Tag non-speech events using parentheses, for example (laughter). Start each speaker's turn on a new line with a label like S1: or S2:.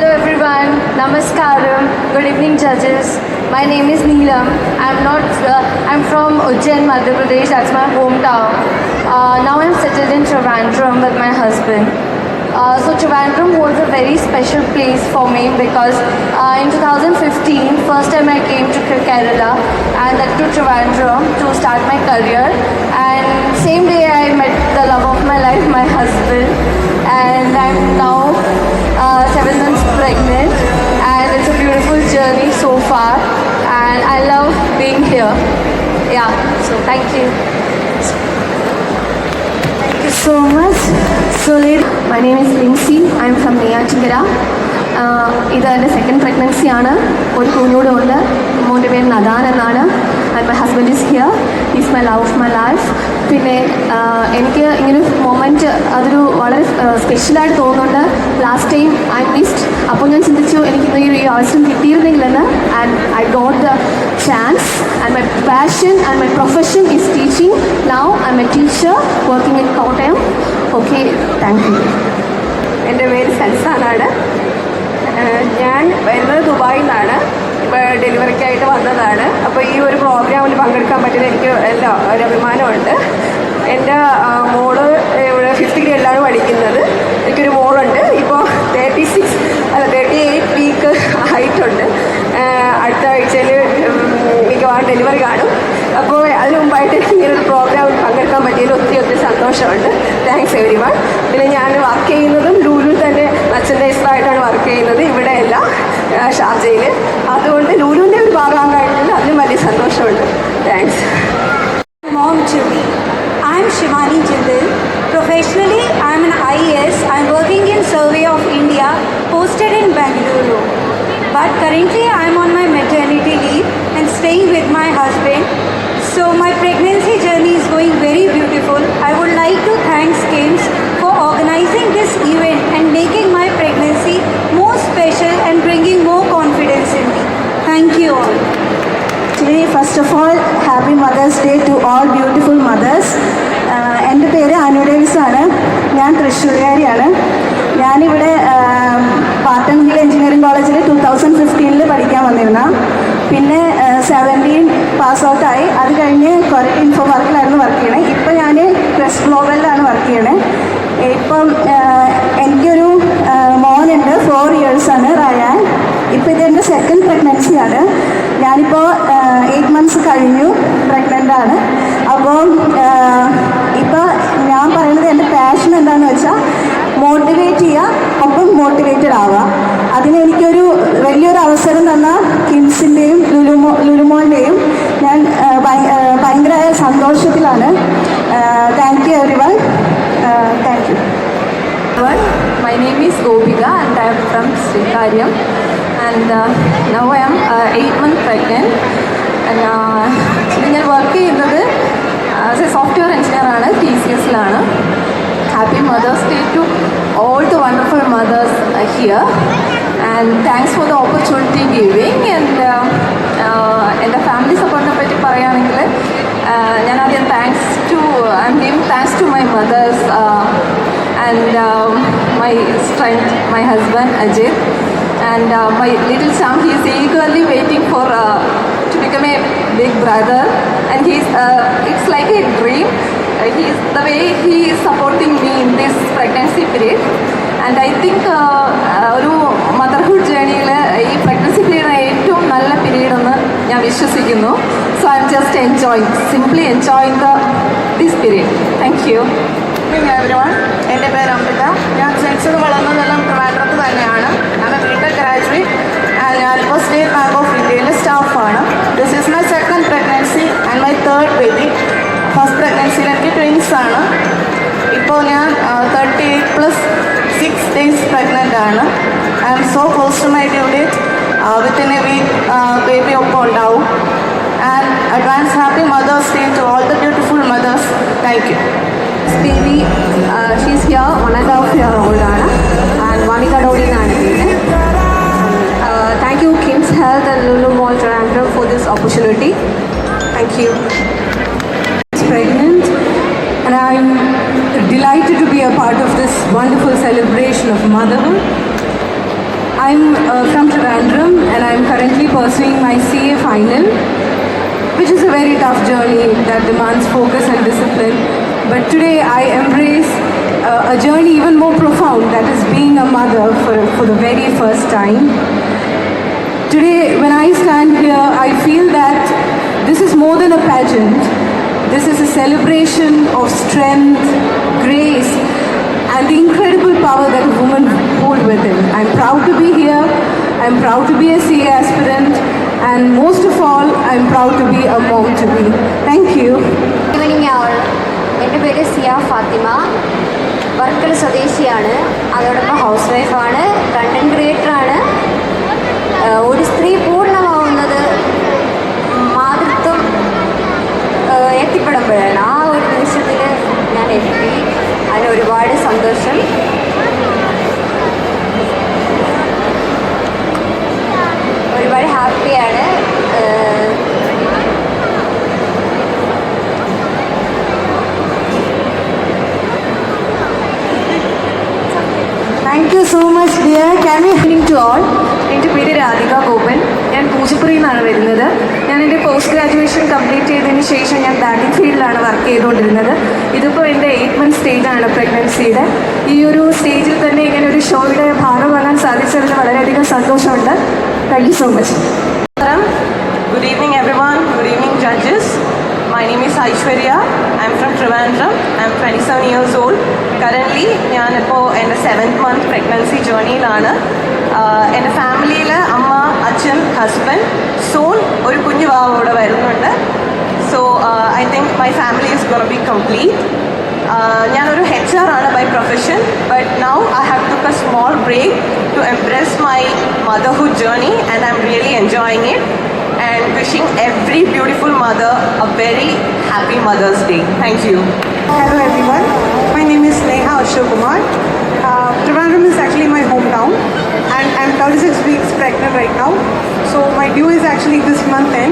S1: Hello everyone, Namaskaram, good evening judges. My name is Neelam. I'm not, uh, I'm from Ujjain, Madhya Pradesh, that's my hometown. Uh, now I'm settled in Trivandrum with my husband. Uh, so Trivandrum holds a very special place for me because uh, in 2015, first time I came to Kerala and that to Trivandrum to start my career. And same day I met the love of my (laughs) life, so much. So, late. my name is Lindsay. I'm from Neyatindara. ഇത് എന്റെ second pregnancy ആണ്. ഒരു കുഞ്ഞൂടെ ഉണ്ട്. മോന്റെ പേര് നദാൻ എന്നാണ്. And my husband is here is my love of my life പിന്നെ എനിക്ക് ഇങ്ങനെ മൊമെന്റ് അതൊരു വളരെ സ്പെഷ്യലായിട്ട് തോന്നുന്നുണ്ട്. ലാസ്റ്റ് ടൈം ഐ മിസ്ഡ് അപ്പോൾ ഞാൻ ചിന്തിച്ചു എനിക്ക് ഈ ഒരു അവസരം കിട്ടിയിരുന്നെങ്കിലെന്ന്. And I got the chance and my passion and my profession is teaching now I a teacher working in Kottayam okay thank you
S2: എന്റെ പേര് സൻസാനാണ് ഏഹ് ഞാൻ വരുന്നത് ദുബായിൽ നിന്നാണ്. ഇപ്പോൾ ഡെലിവറിക്കായിട്ട് വന്നതാണ്. അപ്പോൾ ഈ ഒരു പ്രോഗ്രാമിൽ പങ്കെടുക്കാൻ പറ്റിയത് എനിക്ക് എല്ലാം ഒരു അഭിമാനമുണ്ട്. എന്റെ മോൾ ഇവിടെ ഫിഫ്ത്ത് ഗ്രേഡിലാണ് പഠിക്കുന്നത്. എനിക്കൊരു മോളുണ്ട്. ഇപ്പോൾ തേർട്ടി സിക്സ് അല്ല തേർട്ടി എയ്റ്റ് വീക്ക് ആയിട്ടുണ്ട് അടുത്ത ആഴ്ചയിൽ മിക്കവാറും ഡെലിവറി കാണും. അപ്പോൾ അതിന് മുമ്പായിട്ട് എനിക്ക് ഇങ്ങനെ ഒരു പ്രോഗ്രാമിൽ പങ്കെടുക്കാൻ പറ്റിയതിൽ ഒത്തിരി ഒത്തിരി സന്തോഷമുണ്ട്. താങ്ക്സ് എവരി വൺ പിന്നെ ഞാൻ വർക്ക് ചെയ്യുന്നതും ലൂലു തന്നെ മെർച്ചൻഡൈസറായിട്ടാണ് വർക്ക് ചെയ്യുന്നത് ഇവിടെയല്ല ഷാർജയിൽ അതുകൊണ്ട് ലൂലുവിന്റെ ഒരു ഭാഗമാകായിട്ടുണ്ട് അതിനും വലിയ സന്തോഷമുണ്ട്. Thanks
S3: mom ചുമി I'm Shivani Chintha professionally I'm an I S I'm working in survey of India posted in Bengaluru but currently I
S4: actually first of all happy mother's day to all beautiful mothers എന്റെ പേര് അനു ആണ്. ഞാൻ തൃശ്ശൂരുകാരിയാണ്. ഞാനിവിടെ പാട്ടൺ hill engineering കോളേജിൽ two thousand ഫിഫ്റ്റീനിൽ പഠിക്കാൻ വന്നിരുന്ന. പിന്നെ സെവന്റീൻ പാസ് ഔട്ടായി അത് കഴിഞ്ഞ് കുറേ ഇൻഫോ വർക്കിലായിരുന്നു വർക്ക് ചെയ്യണേ. ഇപ്പം ഞാൻ പ്രസ് ഗ്ലോബലിലാണ് വർക്ക് ചെയ്യണേ. ഇപ്പം എനിക്കൊരു മോനുണ്ട്. ഫോർ ഇയേഴ്സാണ് റയാൻ. ഇപ്പോൾ ഇതെന്റെ സെക്കൻഡ് പ്രഗ്നൻസിയാണ് ഞാനിപ്പോൾ കഴിഞ്ഞു പ്രഗ്നന്റ് ആണ്. അപ്പോൾ ഇപ്പോൾ ഞാൻ പറയുന്നത് എന്റെ പാഷൻ എന്താണെന്ന് വെച്ചാൽ മോട്ടിവേറ്റ് ചെയ്യുക ഒപ്പം മോട്ടിവേറ്റഡ് ആവുക അതിന് എനിക്കൊരു വലിയൊരു അവസരം തന്ന കിംസിന്റെയും ലുലുമോ ലുലുമോന്റെയും ഞാൻ ഭയങ്കര സന്തോഷത്തിലാണ്. Thank you everyone thank you
S1: my name is Gopika and I'm from Sreekaryam now I am uh, eight months pregnant. ഞാൻ വർക്ക് ചെയ്യുന്നത് ആസ് എ സോഫ്റ്റ്വെയർ എഞ്ചിനീയർ ആണ് T C എസിലാണ് happy mother's day to all the wonderful mothers here and thanks for the opportunity giving and എന്റെ family സപ്പോർട്ടിനെ പറ്റി പറയുകയാണെങ്കിൽ ഞാൻ ആദ്യം thanks to I'm giving thanks to my mothers and my strength my husband Ajith and my little little son. He is eagerly to become a big brother, and he's. Uh, it's like a dream. Uh, he's the way he is supporting me in this pregnancy period, and I think uh, uh, ഒരു motherhood ജേണിയിൽ ഈ pregnancy period ഏറ്റവും നല്ല period എന്ന് ഞാൻ വിശ്വസിക്കുന്നു. So I'm just enjoying simply enjoying the this period thank you
S2: everyone എന്റെ പേര് അമൃത ഞാൻ ജനിച്ചത് വളർന്നതെല്ലാം പ്രഗ്നന്റ് ആണ് I am so close to my due date within a week baby ഒപ്പം ഉണ്ടാവും and advance happy mother's day to all the beautiful mothers thank you
S1: baby she's here one and half year old ആണ്. And വണിക ഡോഡി എന്നാണ് പേര് thank you KIMS health and Lulu mall Trivandrum for this opportunity thank you
S5: this wonderful celebration of motherhood.
S6: I'm uh, from Trivandrum and I'm currently pursuing my CA final, which is a very tough journey that demands focus and discipline. But today I embrace uh, a journey even more profound that is being a mother for, for the very first time. Today, when I stand here, I feel that this is more than a pageant. This is a celebration of strength, and the incredible power that a woman hold within. I'm proud to be here. I'm proud to be a CA aspirant, and most of all, I'm proud to be a mom to be. Thank you.
S5: Good evening, all. എന്റെ പേര് സിയ ഫാത്തിമ വർക്കല സ്വദേശിയാണ് അതോടൊപ്പം house വൈഫാണ് content ക്രിയേറ്ററാണ് ഒരു സ്ത്രീ പൂർണമാവുന്നത് മാതൃത്വം എത്തിപ്പെടുമ്പോഴാണ് ആ ഒരു നിമിഷത്തിൽ ഞാൻ എത്തി അതിന് ഒരുപാട് സന്തോഷം ഒരുപാട് ഹാപ്പിയാണ് ഏഹ്,
S4: thank you so much dear can you
S1: evening to all എന്റെ പേര് രാധിക ഗോപൻ. ഞാൻ പൂജപ്പുറയിൽ നിന്നാണ് വരുന്നത്. ഞാൻ എന്റെ പോസ്റ്റ് ഗ്രാജുവേഷൻ കംപ്ലീറ്റ് ചെയ്തതിന് ശേഷം ഞാൻ ബാങ്കിങ് ഫീൽഡിലാണ് വർക്ക് ചെയ്തുകൊണ്ടിരുന്നത്. ഇതിപ്പോൾ എന്റെ എയ്റ്റ് മന്ത് സ്റ്റേജാണ് പ്രഗ്നൻസിയുടെ ഈ ഒരു സ്റ്റേജിൽ തന്നെ ഇങ്ങനെ ഒരു ഷോയുടെ ഭാഗമാകാൻ സാധിച്ചതിൽ വളരെയധികം സന്തോഷമുണ്ട്. Thank you so much
S7: good evening everyone good evening everyone. Good evening, judges. My name is Aishwarya. I'm from Trivandrum. I'm 27 years old. Currently, ഞാനിപ്പോൾ എന്റെ സെവൻത് മന്ത് പ്രഗ്നൻസി ജേർണിയിലാണ് എന്റെ ഫാമിലിയിൽ അമ്മ അച്ഛൻ ഹസ്ബൻഡ് സോൺ ഒരു കുഞ്ഞു വാവ് ഇവിടെ വരുന്നുണ്ട് so I think my family is gonna be complete ഞാനൊരു ഹെച്ച് ആർ ആണ് by profession but now I have took a small break to embrace my motherhood journey and I'm really enjoying it and wishing mother a very happy Mother's Day. Thank you.
S8: Hello everyone, my name is Neha Ashok Kumar. Uh, Trivandrum is actually my hometown and I'm 36 weeks pregnant right now. So my due is actually this month end.